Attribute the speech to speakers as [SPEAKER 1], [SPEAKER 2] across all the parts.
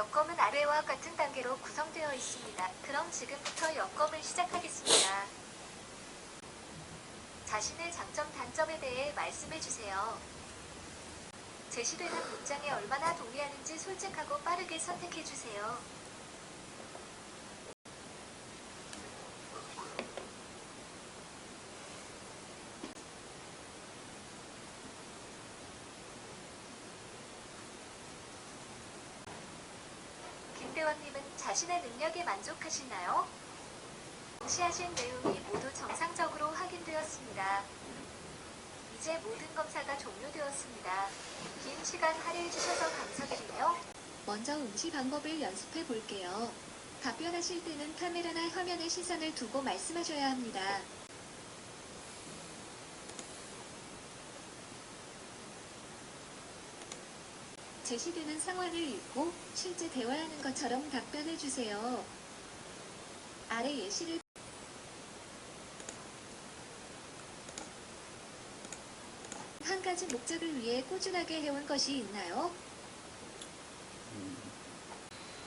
[SPEAKER 1] 여검은 아래와 같은 단계로 구성되어 있습니다. 그럼 지금부터 여검을 시작하겠습니다. 자신의 장점, 단점에 대해 말씀해 주세요. 제시되는 문장에 얼마나 동의하는지 솔직하고 빠르게 선택해 주세요. 김대원님은 자신의 능력에 만족하시나요? 응시하신 내용이 모두 정상적으로 확인되었습니다. 이제 모든 검사가 종료되었습니다. 긴 시간 할애해 주셔서 감사드리며 먼저 응시 방법을 연습해 볼게요. 답변하실 때는 카메라나 화면에 시선을 두고 말씀하셔야 합니다. 제시되는 상황을 읽고 실제 대화하는 것처럼 답변해 주세요. 아래 예시를 한 가지 목적을 위해 꾸준하게 해온 것이 있나요?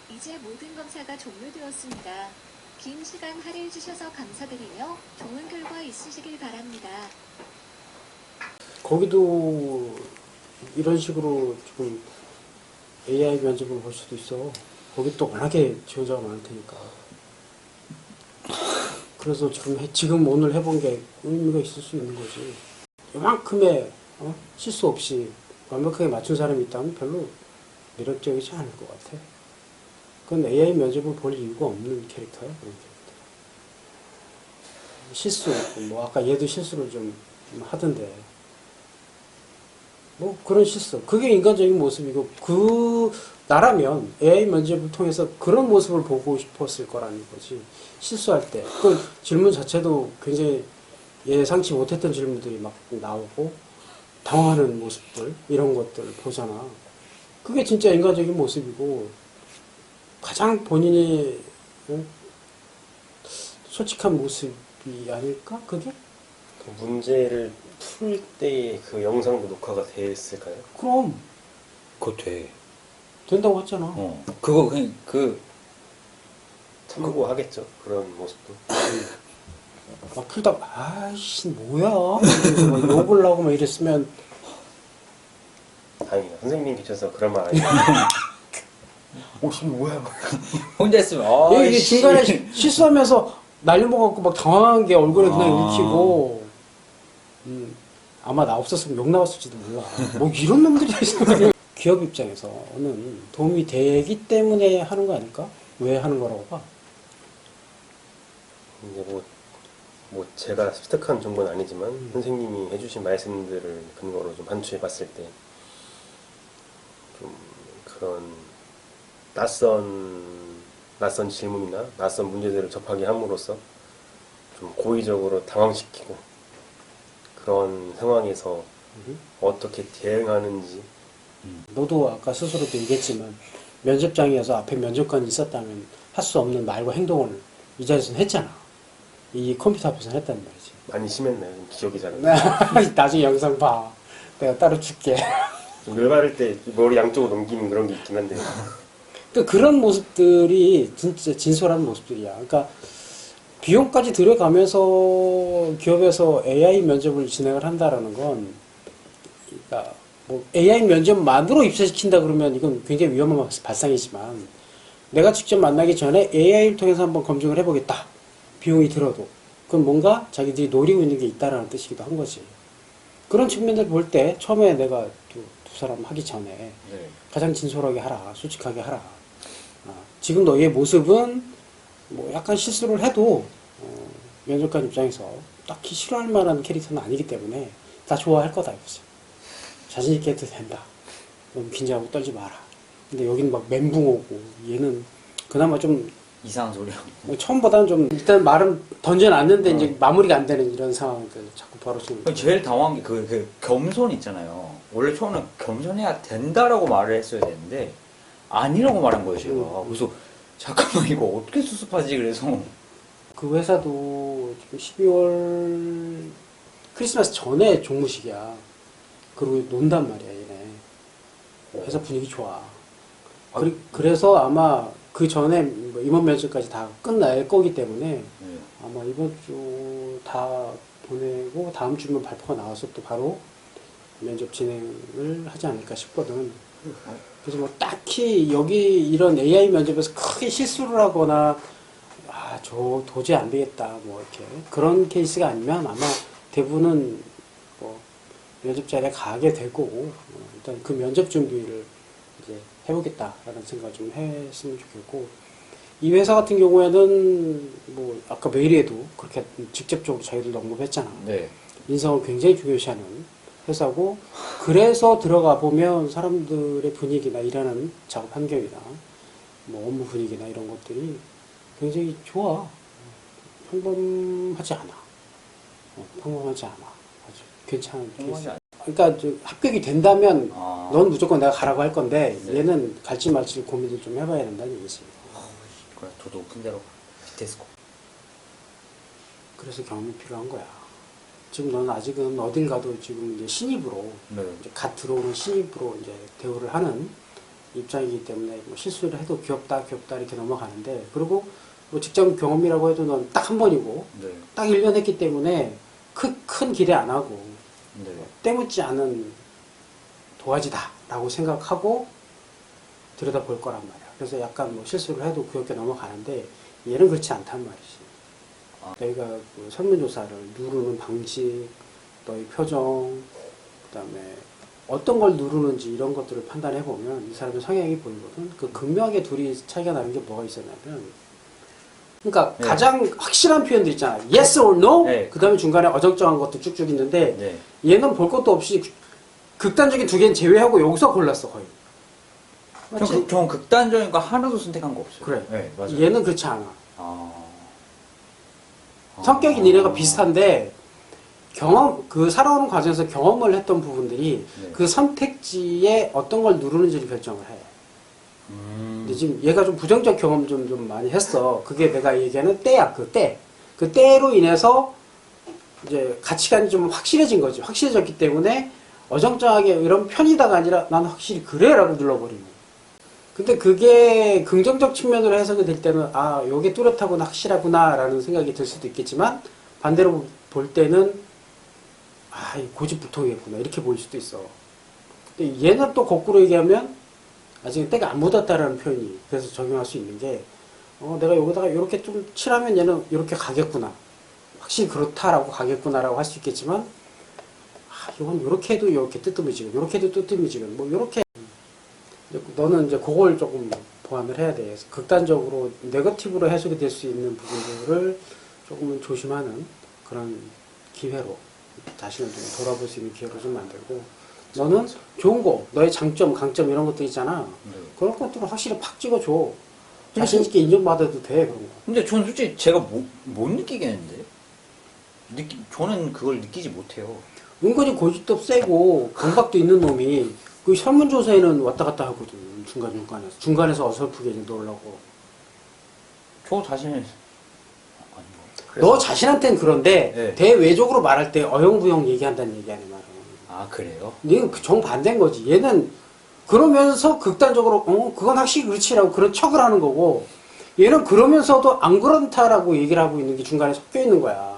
[SPEAKER 1] 이제 모든 검사가 종료되었습니다. 긴 시간 할애해 주셔서 감사드리며 좋은 결과 있으시길 바랍니다.
[SPEAKER 2] 거기도 이런 식으로 지금 AI 면접을 볼 수도 있어. 거기 또 워낙에 지원자가 많을 테니까. 그래서 지금, 해- 지금 오늘 해본 게 의미가 있을 수 있는 거지. 이만큼의 어? 실수 없이 완벽하게 맞춘 사람이 있다면 별로 매력적이지 않을 것 같아. 그건 AI 면접을 볼 이유가 없는 캐릭터야, 그런 캐릭터. 실수, 뭐, 아까 얘도 실수를 좀 하던데. 뭐 그런 실수. 그게 인간적인 모습이고 그 나라면 AI 면접을 통해서 그런 모습을 보고 싶었을 거라는 거지. 실수할 때. 그 질문 자체도 굉장히 예상치 못했던 질문들이 막 나오고 당황하는 모습들 이런 것들 보잖아. 그게 진짜 인간적인 모습이고 가장 본인이 어? 솔직한 모습이 아닐까? 그게?
[SPEAKER 3] 그 문제를 풀 때의 그 영상도 녹화가 됐을까요?
[SPEAKER 2] 그럼
[SPEAKER 4] 그거 돼.
[SPEAKER 2] 된다고 했잖아.
[SPEAKER 4] 어. 그거 그냥 그
[SPEAKER 3] 참고하겠죠. 그런 모습도.
[SPEAKER 2] 막 풀다가 아이씨 뭐야 이러면서 막 욕을 하고 막 이랬으면
[SPEAKER 3] 다행이다. 선생님 계셔서 그런 말 아니에요.
[SPEAKER 4] 옷이 뭐야? 혼자 있으면 아
[SPEAKER 2] 이게 이게 중간에 시- 실수하면서 날려 먹었고 막 당황한 게 얼굴에 그냥
[SPEAKER 4] 아.
[SPEAKER 2] 읽히고 음, 아마 나 없었으면 욕 나왔을지도 몰라 뭐 이런 놈들이 있어 기업 입장에서는 도움이 되기 때문에 하는 거 아닐까? 왜 하는 거라고 봐?
[SPEAKER 3] 이제 뭐, 뭐 제가 습득한 정보는 아니지만
[SPEAKER 2] 음.
[SPEAKER 3] 선생님이 해주신 말씀들을 근거로 좀 반추해 봤을 때 좀 그런 낯선 낯선 질문이나 낯선 문제들을 접하게 함으로써 좀 고의적으로 당황시키고 그런 상황에서
[SPEAKER 2] 음.
[SPEAKER 3] 어떻게 대응하는지
[SPEAKER 2] 너도 아까 스스로도 얘기했지만 면접장에서 앞에 면접관이 있었다면 할 수 없는 말과 행동을 이 자리에서는 했잖아 이 컴퓨터 앞에서 했단 말이지
[SPEAKER 3] 많이 심했나요? 좀 기억이 잘 안.
[SPEAKER 2] 나중에 영상 봐. 내가 따로 줄게.
[SPEAKER 3] 좀 열받을 때 머리 양쪽으로 넘기는 그런 게 있긴 한데
[SPEAKER 2] 또 그런 모습들이 진짜 진솔한 모습들이야. 그러니까 비용까지 들여가면서 기업에서 AI 면접을 진행을 한다라는 건, 그러니까 뭐 AI 면접만으로 입사시킨다 그러면 이건 굉장히 위험한 발상이지만 내가 직접 만나기 전에 AI를 통해서 한번 검증을 해보겠다. 비용이 들어도. 그건 뭔가 자기들이 노리고 있는 게 있다라는 뜻이기도 한 거지. 그런 측면들 볼 때 처음에 내가 두, 두 사람 하기 전에
[SPEAKER 4] 네.
[SPEAKER 2] 가장 진솔하게 하라, 솔직하게 하라. 아, 지금 너의 모습은 뭐 약간 실수를 해도 어, 면접관 입장에서 딱히 싫어할 만한 캐릭터는 아니기 때문에 다 좋아할 거다 이거지. 자신 있게 해도 된다. 너무 긴장하고 떨지 마라. 근데 여기는 막 멘붕 오고 얘는 그나마 좀
[SPEAKER 4] 이상한 소리.
[SPEAKER 2] 뭐 처음보다는 좀 일단 말은 던져놨는데 이제 마무리가 안 되는 이런 상황들 자꾸 벌어지는.
[SPEAKER 4] 제일 당황한 게그 그 겸손 있잖아요. 원래 처음에 겸손해야 된다라고 말을 했어야 되는데 아니라고 말한 거예요 제가.
[SPEAKER 2] 음.
[SPEAKER 4] 그래서 잠깐만 이거 어떻게 수습하지 그래서
[SPEAKER 2] 그 회사도 지금 12월 크리스마스 전에 종무식이야. 그리고 논단 말이야, 얘네. 회사 분위기 좋아. 그리- 그래서 아마 그 전에 뭐 임원 면접까지 다 끝날 거기 때문에
[SPEAKER 4] 네.
[SPEAKER 2] 아마 이번 주 다 보내고 다음 주면 발표가 나와서 또 바로 면접 진행을 하지 않을까 싶거든. 그래서 뭐 딱히 여기 이런 AI 면접에서 크게 실수를 하거나 아, 저 도저히 안 되겠다. 뭐 이렇게 그런 케이스가 아니면 아마 대부분은 뭐 면접 자리에 가게 되고 어, 일단 그 면접 준비를 이제 해보겠다라는 생각을 좀 했으면 좋겠고 이 회사 같은 경우에는 뭐 아까 메일에도 그렇게 직접적으로 저희들도 언급했잖아.
[SPEAKER 4] 네.
[SPEAKER 2] 인성을 굉장히 중요시하는 회사고 그래서 들어가 보면 사람들의 분위기나 일하는 작업 환경이나 뭐 업무 분위기나 이런 것들이 굉장히 좋아. 평범하지 않아. 어, 평범하지 않아. 아주 괜찮은 케이스.
[SPEAKER 4] 않-
[SPEAKER 2] 그러니까 저 합격이 된다면
[SPEAKER 4] 아.
[SPEAKER 2] 넌 무조건 내가 가라고 할 건데
[SPEAKER 4] 네.
[SPEAKER 2] 얘는 갈지 말지 고민을 좀 해봐야 된다는 얘기지
[SPEAKER 4] 그래, 더 높은 데로. 비테스코.
[SPEAKER 2] 그래서 경험이 필요한 거야 지금 너는 아직은 어딜 가도 지금 이제 신입으로
[SPEAKER 4] 네.
[SPEAKER 2] 이제 갓 들어오는 신입으로 이제 대우를 하는 입장이기 때문에 뭐 실수를 해도 귀엽다 귀엽다 이렇게 넘어가는데 그리고 뭐 직장 경험이라고 해도 넌 딱 한 번이고
[SPEAKER 4] 네.
[SPEAKER 2] 딱 1년 했기 때문에 크, 큰 기대 안 하고
[SPEAKER 4] 네.
[SPEAKER 2] 때묻지 않은 도화지다 라고 생각하고 들여다볼 거란 말이야. 그래서 약간 뭐 실수를 해도 귀엽게 넘어가는데 얘는 그렇지 않단 말이지.
[SPEAKER 4] 아.
[SPEAKER 2] 너희가 그 설문조사를 누르는 방식, 너희 표정, 그다음에 어떤 걸 누르는지 이런 것들을 판단해 보면 이 사람의 성향이 보이거든. 그 극명하게 둘이 차이가 나는 게 뭐가 있었냐면, 그러니까
[SPEAKER 4] 네.
[SPEAKER 2] 가장 확실한 표현들 있잖아. Yes or No.
[SPEAKER 4] 네.
[SPEAKER 2] 그다음에 중간에 어정쩡한 것도 쭉쭉 있는데
[SPEAKER 4] 네.
[SPEAKER 2] 얘는 볼 것도 없이 극단적인 두 개는 제외하고 여기서 골랐어 거의.
[SPEAKER 4] 전,
[SPEAKER 2] 맞지?
[SPEAKER 4] 그, 전 극단적인 거 하나도 선택한 거 없어요.
[SPEAKER 2] 그래.
[SPEAKER 4] 네, 맞아요.
[SPEAKER 2] 얘는 그렇지 않아.
[SPEAKER 4] 아.
[SPEAKER 2] 성격이
[SPEAKER 4] 아.
[SPEAKER 2] 니네가 비슷한데 경험 그 살아오는 과정에서 경험을 했던 부분들이
[SPEAKER 4] 네.
[SPEAKER 2] 그 선택지에 어떤 걸 누르는지를 결정을 해.
[SPEAKER 4] 음.
[SPEAKER 2] 근데 지금 얘가 좀 부정적 경험 좀, 좀 많이 했어. 그게 내가 얘기하는 때야, 그 때. 그 때로 인해서 이제 가치관이 좀 확실해진 거지. 확실해졌기 때문에 어정쩡하게 이런 편이다가 아니라 나는 확실히 그래라고 눌러버리는. 근데 그게 긍정적 측면으로 해석이 될 때는 아, 요게 뚜렷하구나, 확실하구나 라는 생각이 들 수도 있겠지만 반대로 볼 때는 아, 이 고집부통이겠구나. 이렇게 보일 수도 있어. 근데 얘는 또 거꾸로 얘기하면 아직 때가 안 묻었다라는 표현이 그래서 적용할 수 있는 게 어, 내가 여기다가 이렇게 좀 칠하면 얘는 이렇게 가겠구나. 확실히 그렇다라고 가겠구나라고 할 수 있겠지만 아, 이건 이렇게 해도 이렇게 뜨뜻미지근, 이렇게 해도 뜨뜻미지근, 뭐 이렇게 너는 이제 그걸 조금 보완을 해야 돼. 극단적으로 네거티브로 해석이 될 수 있는 부분들을 조금은 조심하는 그런 기회로 자신을 좀 돌아볼 수 있는 기회로 좀 만들고 너는 좋은 거, 너의 장점, 강점 이런 것들 있잖아.
[SPEAKER 4] 네.
[SPEAKER 2] 그런 것들을 확실히 팍 찍어줘. 자신 있게 인정받아도 돼, 그런 거.
[SPEAKER 4] 근데 전 솔직히 제가 못, 못 느끼겠는데? 느끼, 저는 그걸 느끼지 못해요.
[SPEAKER 2] 은근히 고집도 세고, 강박도 있는 놈이, 그 설문조사에는 왔다 갔다 하거든, 중간중간에서. 중간에서 어설프게 놀라고.
[SPEAKER 4] 저 아닌
[SPEAKER 2] 것너 자신한테는 그런데,
[SPEAKER 4] 네.
[SPEAKER 2] 대외적으로 말할 때 어영부영 얘기한다는 얘기 아니야, 말은.
[SPEAKER 4] 아 그래요?
[SPEAKER 2] 얘는 그 정반대인 거지. 얘는 그러면서 극단적으로, 어, 그건 확실히 그렇지라고 그런 척을 하는 거고, 얘는 그러면서도 안 그렇다라고 얘기를 하고 있는 게 중간에 섞여 있는 거야.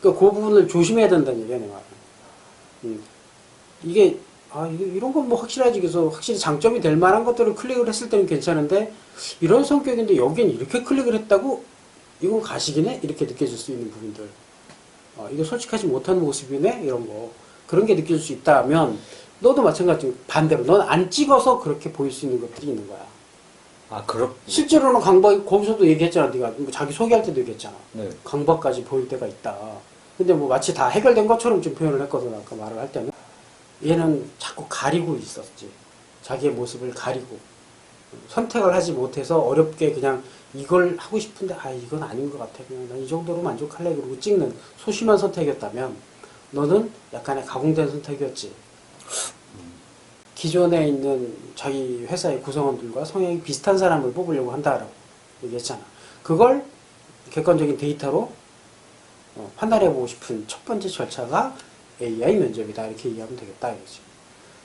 [SPEAKER 2] 그러니까 그 부분을 조심해야 된다는 얘기야, 내 말은. 음. 이게, 아, 이런 건 뭐 확실하지. 그래서 확실히 장점이 될 만한 것들을 클릭을 했을 때는 괜찮은데, 이런 성격인데 여긴 이렇게 클릭을 했다고? 이건 가식이네? 이렇게 느껴질 수 있는 부분들. 어, 이거 솔직하지 못한 모습이네? 이런 거. 그런 게 느껴질 수 있다면, 너도 마찬가지로 반대로. 넌 안 찍어서 그렇게 보일 수 있는 것들이 있는 거야.
[SPEAKER 4] 아 그렇.
[SPEAKER 2] 실제로는 강박이, 거기서도 얘기했잖아. 네가 뭐 자기 소개할 때도 얘기했잖아.
[SPEAKER 4] 네.
[SPEAKER 2] 강박까지 보일 때가 있다. 근데 뭐 마치 다 해결된 것처럼 좀 표현을 했거든. 아까 말을 할 때는. 얘는 자꾸 가리고 있었지. 자기의 모습을 가리고. 선택을 하지 못해서 어렵게 그냥 이걸 하고 싶은데 아 이건 아닌 것 같아 그냥 난 이 정도로 만족할래 그러고 찍는 소심한 선택이었다면 너는 약간의 가공된 선택이었지 기존에 있는 자기 회사의 구성원들과 성향이 비슷한 사람을 뽑으려고 한다라고 얘기했잖아 그걸 객관적인 데이터로 어, 판단해 보고 싶은 첫 번째 절차가 AI 면접이다 이렇게 얘기하면 되겠다 이거지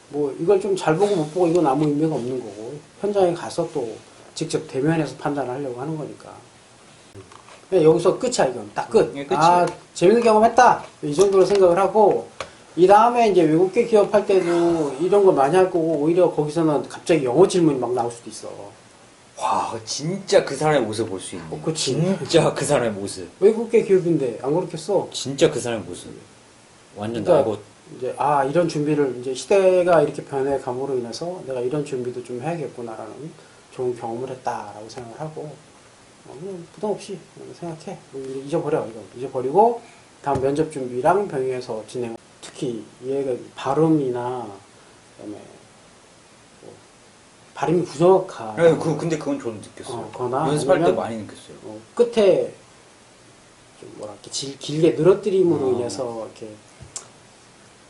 [SPEAKER 2] 뭐 이걸 좀 잘 보고 못 보고 이건 아무 의미가 없는 거고 현장에 가서 또 직접 대면해서 판단하려고 하는 거니까 그냥 여기서 끝이야 이건 딱 끝.
[SPEAKER 4] 예.
[SPEAKER 2] 아 재밌는 경험했다 이 정도로 생각을 하고 이 다음에 이제 외국계 기업 할 때도 이런 거 많이 할 거고 오히려 거기서는 갑자기 영어 질문이 막 나올 수도 있어.
[SPEAKER 4] 와 진짜 그 사람의 모습 볼 수 있네.
[SPEAKER 2] 어, 그치.
[SPEAKER 4] 진짜 그 사람의 모습.
[SPEAKER 2] 외국계 기업인데 안 그렇겠어?
[SPEAKER 4] 진짜 그 사람의 모습. 완전
[SPEAKER 2] 그러니까
[SPEAKER 4] 나고
[SPEAKER 2] 이제 아 이런 준비를 이제 시대가 이렇게 변해감으로 인해서 내가 이런 준비도 좀 해야겠구나라는 좋은 경험을 했다라고 생각을 하고 어, 그냥 부담 없이 생각해 뭐 잊어버려 이거 잊어버리고 다음 면접 준비랑 병행해서 진행 특히 얘가 발음이나 그다음에 뭐 발음이 부족한
[SPEAKER 4] 네, 그, 근데 그건 저도 느꼈어요.
[SPEAKER 2] 어,
[SPEAKER 4] 연습할 때
[SPEAKER 2] 아니면-
[SPEAKER 4] 많이 느꼈어요.
[SPEAKER 2] 어, 끝에 좀 질- 길게 늘어뜨림으로
[SPEAKER 4] 어.
[SPEAKER 2] 인해서 이렇게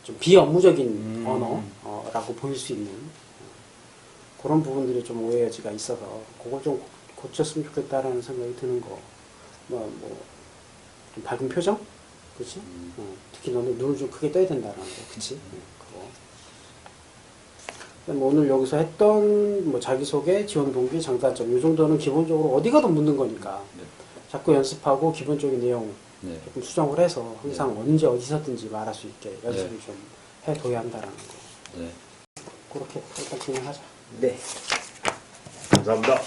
[SPEAKER 2] 좀 비업무적인
[SPEAKER 4] 음.
[SPEAKER 2] 언어라고 보일 수 있는 어, 그런 부분들이 좀 오해 여지가 있어서 그걸 좀 고- 고쳤으면 좋겠다라는 생각이 드는 거. 뭐, 뭐, 좀 밝은 표정? 그치?
[SPEAKER 4] 음.
[SPEAKER 2] 어, 특히 너는 눈을 좀 크게 떠야 된다라는 거. 그치? 어, 그거. 그다음에 오늘 여기서 했던 뭐 자기소개, 지원 동기, 장단점 이 정도는 기본적으로 어디 가도 묻는 거니까
[SPEAKER 4] 네.
[SPEAKER 2] 자꾸 연습하고 기본적인 내용
[SPEAKER 4] 네.
[SPEAKER 2] 조금 수정을 해서 항상 언제 어디서든지 말할 수 있게 연습을
[SPEAKER 4] 네.
[SPEAKER 2] 좀 해둬야 한다라는 거
[SPEAKER 4] 네.
[SPEAKER 2] 그렇게 일단 진행하자
[SPEAKER 4] 네.
[SPEAKER 3] 감사합니다.